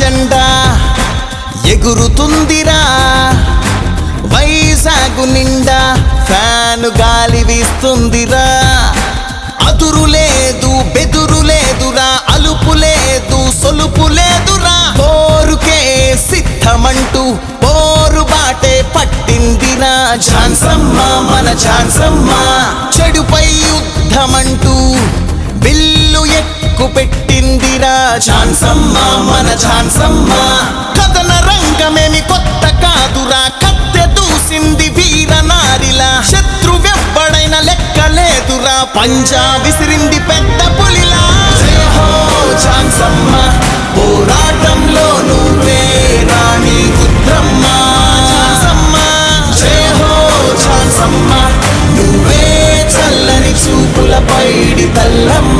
జెండా ఎగురుతుందిరా. వైజాగు నిండా ఫ్యాను గాలి వీస్తుందిరా. అదురు లేదు బెదురు లేదురా అలుపు లేదు సొలుపు లేదురా. పోరుకే సిద్ధమంటూ పోరు బాటే పట్టిందిరా. ఝాన్సమ్మ మన ఝాన్సమ్మ చెడుపై యుద్ధమంటూ బిల్లు ఎక్కు హాజరైరా ఛాన్సమ్మ మన ఛాన్సమ్మ కథన రంగమేమి కొత్త కాదురా కత్తె దూసింది వీర నారిలా. శత్రువెవ్వడైన లెక్కలేదురా పంజా విసిరింది పెద్ద పులిలా. జయ హో ఛాన్సమ్మ పోరాటంలో నువ్వే రాణి రుద్రమ్మ. ఛాన్సమ్మ జయ హో ఛాన్సమ్మ చల్లని చూపుల పైడి తల్లమ్మ.